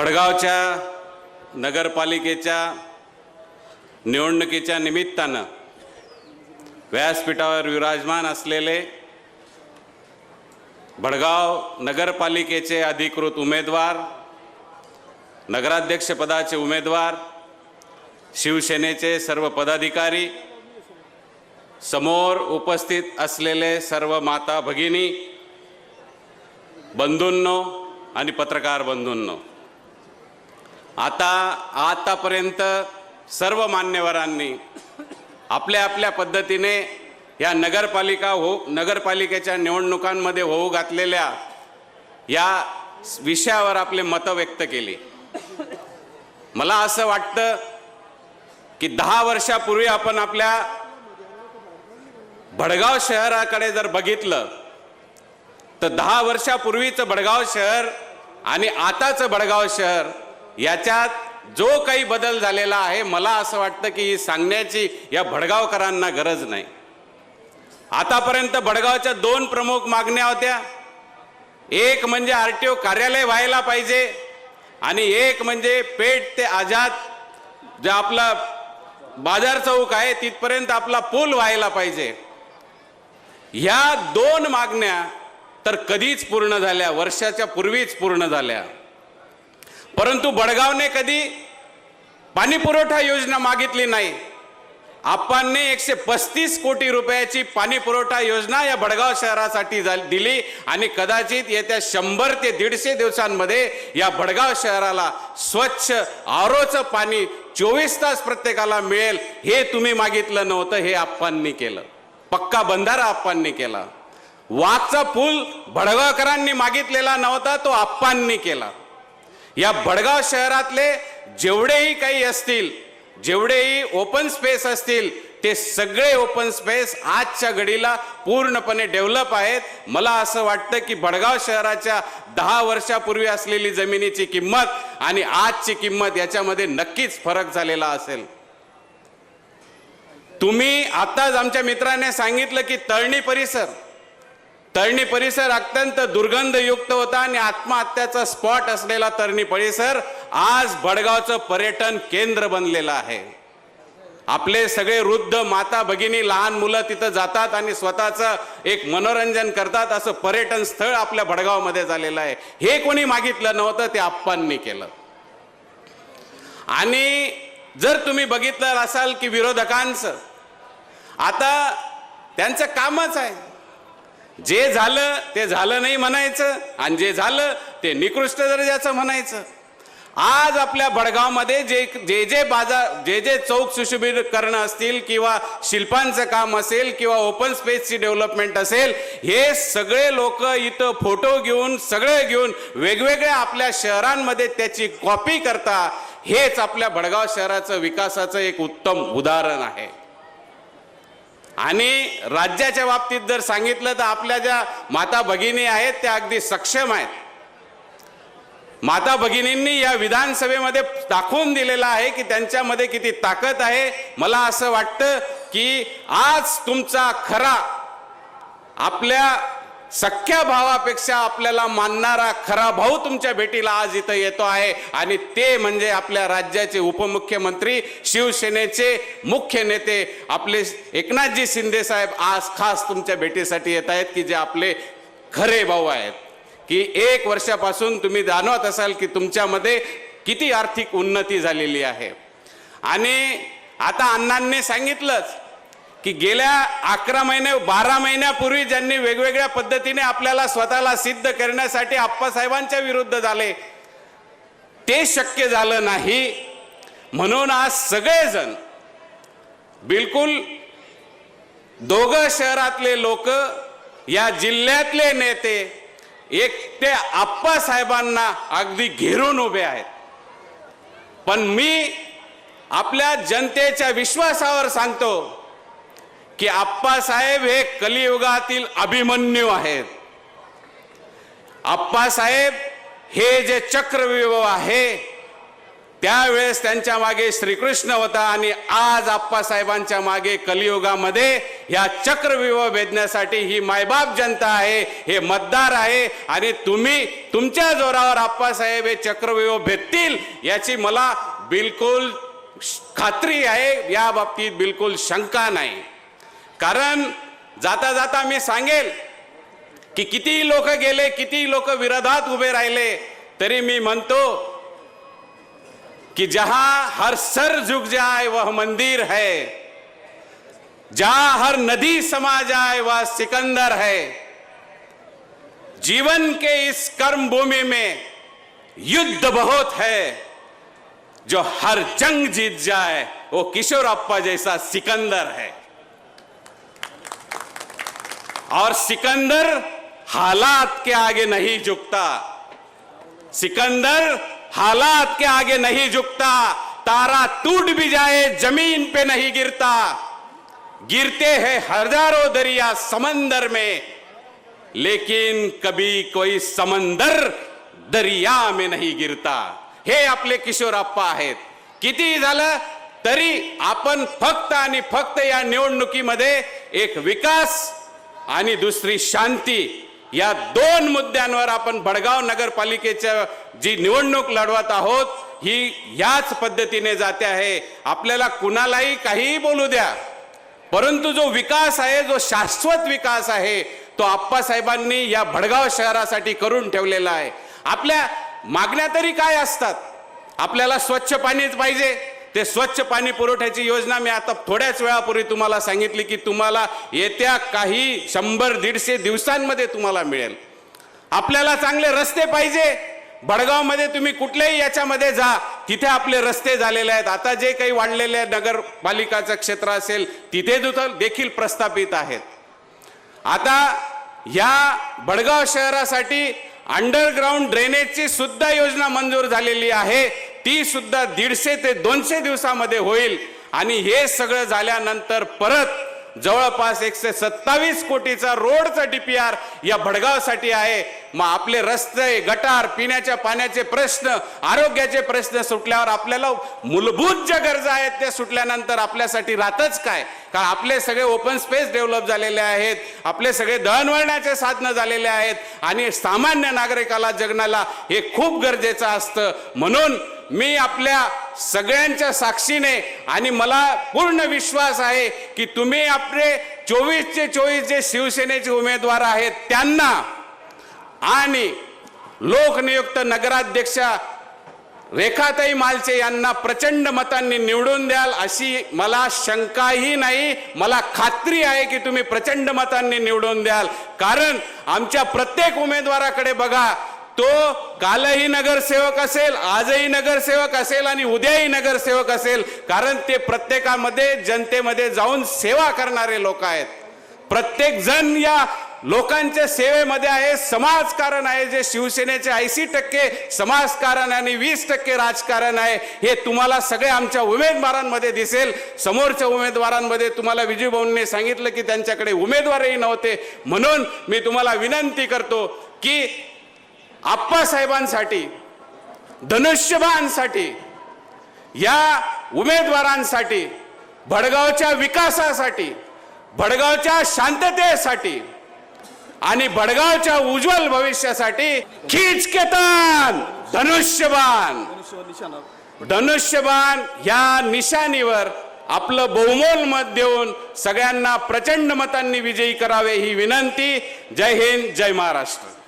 भडगावच्या नगरपालिकेच्या निवडणुकीच्या निमित्तानं व्यासपीठावर विराजमान असलेले भडगाव नगरपालिकेचे अधिकृत उमेदवार नगराध्यक्षपदाचे उमेदवार शिवसेनेचे सर्व पदाधिकारी समोर उपस्थित असलेले सर्व माता भगिनी बंधूंनो आणि पत्रकार बंधूंनो आता आतापर्यंत सर्व मान्यवरांनी आपल्या आपल्या पद्धतीने या नगरपालिका हो नगरपालिकेच्या निवडणुकांमध्ये होऊ घातलेल्या या विषयावर आपले मतं व्यक्त केली. मला असं वाटतं की दहा वर्षापूर्वी आपण आपल्या भडगाव शहराकडे जर बघितलं तर दहा वर्षापूर्वीचं भडगाव शहर आणि आताचं भडगाव शहर याच्यात जो काही बदल झालेला आहे मला असं वाटतं की ही सांगण्याची या भडगावकरांना गरज नाही. आतापर्यंत भडगावच्या दोन प्रमुख मागण्या होत्या. एक म्हणजे आर टी ओ कार्यालय व्हायला पाहिजे आणि एक म्हणजे पेठ ते आझाद जे आपला बाजार चौक आहे तिथपर्यंत आपला पूल व्हायला पाहिजे. ह्या दोन मागण्या तर कधीच पूर्ण झाल्या वर्षाच्या पूर्वीच पूर्ण झाल्या. परंतु बडगावने कधी पाणी पुरवठा योजना मागितली नाही. आपणने एकशे पस्तीस कोटी रुपयाची पाणी पुरवठा योजना या बडगाव शहरासाठी दिली आणि कदाचित येत्या शंभर ते दीडशे दिवसांमध्ये या भडगाव शहराला स्वच्छ आरोचं पाणी चोवीस तास प्रत्येकाला मिळेल हे तुम्ही मागितलं नव्हतं हे आप्पांनी केलं. पक्का बंधारा आप्पांनी केला. वाघचा पूल भडगावकरांनी मागितलेला नव्हता तो आप्पांनी केला. या भडगाव शहरातले जेवढेही काही असतील जेवढेही ओपन स्पेस असतील ते सगळे ओपन स्पेस आजच्या घडीला पूर्णपणे डेव्हलप आहेत. मला असं वाटतं की भडगाव शहराच्या दहा वर्षापूर्वी असलेली जमिनीची किंमत आणि आजची किंमत याच्यामध्ये नक्कीच फरक झालेला असेल. तुम्ही आताच आमच्या मित्राने सांगितलं की तळणी परिसर. तरणी परिसर अत्यंत दुर्गंधयुक्त होता आणि आत्महत्याचा स्पॉट असलेला तरणी परिसर आज भडगावचं पर्यटन केंद्र बनलेलं आहे. आपले सगळे वृद्ध माता भगिनी लहान मुलं तिथं जातात आणि स्वतःचं एक मनोरंजन करतात. असं पर्यटन स्थळ आपल्या भडगावमध्ये झालेलं आहे. हे कोणी मागितलं नव्हतं ते आप्पांनी केलं. आणि जर तुम्ही बघितलं असाल की विरोधकांचं आता त्यांचं कामच आहे. जे झालं ते झालं नाही म्हणायचं आणि जे झालं ते निकृष्ट दर्जाचं म्हणायचं. आज आपल्या भडगावमध्ये जे जे जे बाजार जे जे चौक सुशोभीकरण असतील किंवा शिल्पांचं काम असेल किंवा ओपन स्पेसची डेव्हलपमेंट असेल हे सगळे लोक इथं फोटो घेऊन सगळे घेऊन वेगवेगळ्या आपल्या शहरांमध्ये त्याची कॉपी करता हेच आपल्या भडगाव शहराचं विकासाचं एक उत्तम उदाहरण आहे. आणि राज्याच्या बाबतीत जर सांगितलं तर आपल्या ज्या माता भगिनी आहेत त्या अगदी सक्षम आहेत. माता भगिनींनी या विधानसभेमध्ये दाखवून दिलेलं आहे की त्यांच्यामध्ये किती ताकद आहे. मला असं वाटतं की आज तुमचा खरा आपल्या सख्या भावापेक्षा आपल्याला मानणारा खरा भाऊ तुमच्या भेटीला आज इथं येतो आहे. आणि ते म्हणजे आपल्या राज्याचे उपमुख्यमंत्री शिवसेनेचे मुख्य नेते आपले एकनाथजी शिंदे साहेब आज खास तुमच्या भेटीसाठी येत आहेत की जे आपले खरे भाऊ आहेत. की एक वर्षापासून तुम्ही जाणवत असाल की तुमच्यामध्ये किती आर्थिक उन्नती झालेली आहे. आणि आता अण्णांनी सांगितलंच की गेल्या अकरा महिने बारा महिन्यापूर्वी ज्यांनी वेगवेगळ्या पद्धतीने आपल्याला स्वतःला सिद्ध करण्यासाठी आप्पासाहेबांच्या विरुद्ध झाले ते शक्य झालं नाही. म्हणून आज सगळेजण बिलकुल दोघं शहरातले लोक या जिल्ह्यातले नेते एक ते आप्पासाहेबांना अगदी घेरून उभे आहेत. पण मी आपल्या जनतेच्या विश्वासावर सांगतो की आप्पासाहेब हे कलियुगातील अभिमन्यू आहेत. आप्पासाहेब हे जे चक्रव्यूह आहे त्यावेळेस त्यांच्या मागे श्रीकृष्ण होता आणि आज आप्पासाहेबांच्या मागे कलियुगामध्ये ह्या चक्रव्यूह भेदण्यासाठी ही मायबाप जनता आहे हे मतदार आहे आणि तुम्ही तुमच्या जोरावर आप्पासाहेब हे चक्रव्यूह भेदतील याची मला बिलकुल खात्री आहे या बाबतीत बिलकुल शंका नाही. कारण जाता जाता मी सांगेल की किती लोक गेले, किती लोक विरोधात उभे राहिले, तरी मी म्हणतो कि जहाँ हर सर झुक जाए वह मंदिर है. जहाँ हर नदी समा जाए वह सिकंदर है. जीवन के इस कर्म भूमि में युद्ध बहुत है. जो हर जंग जीत जाए, वो किशोर अप्पा जैसा सिकंदर है. और सिकंदर हालात के आगे नहीं झुकता। सिकंदर हालात के आगे नहीं झुकता। तारा टूट भी जाए जमीन पे नहीं गिरता। गिरते हैं हजारों दरिया समंदर में लेकिन कभी कोई समंदर दरिया में नहीं गिरता। हे आपले किशोरप्पा आहेत किती झालं तरी आपण फक्त आणि फक्त या निवडणुकीमध्ये एक विकास आणि दुसरी शांती. या दोन मुद्द्यांवर आपण भडगाव नगरपालिकेच्या जी निवडणूक लढवत आहोत ही याच पद्धतीने जाते आहे. आपल्याला कुणालाही काहीही बोलू द्या. परंतु जो विकास आहे जो शाश्वत विकास आहे तो आप्पासाहेबांनी या भडगाव शहरासाठी करून ठेवलेला आहे. आपल्या मागण्या तरी काय असतात? आपल्याला स्वच्छ पाणीच पाहिजे. ते स्वच्छ पाणी पुरवठ्याची योजना मी आता थोड्याच वेळापूर्वी तुम्हाला सांगितली की तुम्हाला येत्या काही शंभर दीडशे दिवसांमध्ये तुम्हाला मिळेल. आपल्याला चांगले रस्ते पाहिजे. भडगावमध्ये तुम्ही कुठल्याही याच्यामध्ये जा. तिथे आपले रस्ते झालेले आहेत. आता जे काही वाढलेले नगरपालिकाचं क्षेत्र असेल तिथे देखील प्रस्थापित आहेत. आता या भडगाव शहरासाठी अंडरग्राऊंड ड्रेनेजची सुद्धा योजना मंजूर झालेली आहे. ती सुद्धा दीडशे ते दोनशे दिवसामध्ये होईल. आणि हे सगळं झाल्यानंतर परत जवळपास एकशे सत्तावीस कोटीचा रोडचा डीपीआर या भडगावसाठी आहे. मग आपले रस्ते गटार पिण्याच्या पाण्याचे प्रश्न आरोग्याचे प्रश्न सुटल्यावर आपल्याला मूलभूत ज्या गरजा आहेत त्या सुटल्यानंतर आपल्यासाठी राहतच काय? कारण आपले सगळे ओपन स्पेस डेव्हलप झालेले आहेत आपले सगळे दळणवळणाचे साधनं झालेले आहेत आणि सामान्य नागरिकाला जगण्याला हे खूप गरजेचं असतं. म्हणून मी आपल्या सगळ्यांच्या साक्षीने आणि मला पूर्ण विश्वास आहे की तुम्ही आपले चोवीसचे चोवीस जे शिवसेनेचे उमेदवार आहेत त्यांना आणि लोकनियुक्त नगराध्यक्षा रेखाताई मालचे यांना प्रचंड मतांनी निवडून द्याल अशी मला शंकाही नाही. मला खात्री आहे की तुम्ही प्रचंड मतांनी निवडून द्याल. कारण आमच्या प्रत्येक उमेदवाराकडे बघा तो कालही नगरसेवक असेल आजही नगरसेवक असेल आणि उद्याही नगरसेवक असेल. कारण ते प्रत्येकामध्ये जनतेमध्ये जाऊन सेवा करणारे लोक आहेत. प्रत्येक जण या लोकांच्या सेवेमध्ये आहे समाजकारण आहे जे शिवसेनेचे ऐंशी टक्के समाजकारण आणि वीस टक्के राजकारण आहे हे तुम्हाला सगळे आमच्या उमेदवारांमध्ये दिसेल. समोरच्या उमेदवारांमध्ये तुम्हाला विजयभाऊंनी सांगितलं की त्यांच्याकडे उमेदवारही नव्हते. म्हणून मी तुम्हाला विनंती करतो की आप्पासाहेबांसाठी धनुष्यबाणसाठी या उमेदवारांसाठी भडगावच्या विकासासाठी भडगावच्या शांततेसाठी आणि बडगावच्या उज्ज्वल भविष्यासाठी खिचकेतन धनुष्यबाण. धनुष्यबाण या निशाणीवर आपलं बहुमोल मत देऊन सगळ्यांना प्रचंड मतांनी विजयी करावे ही विनंती. जय हिंद जय महाराष्ट्र.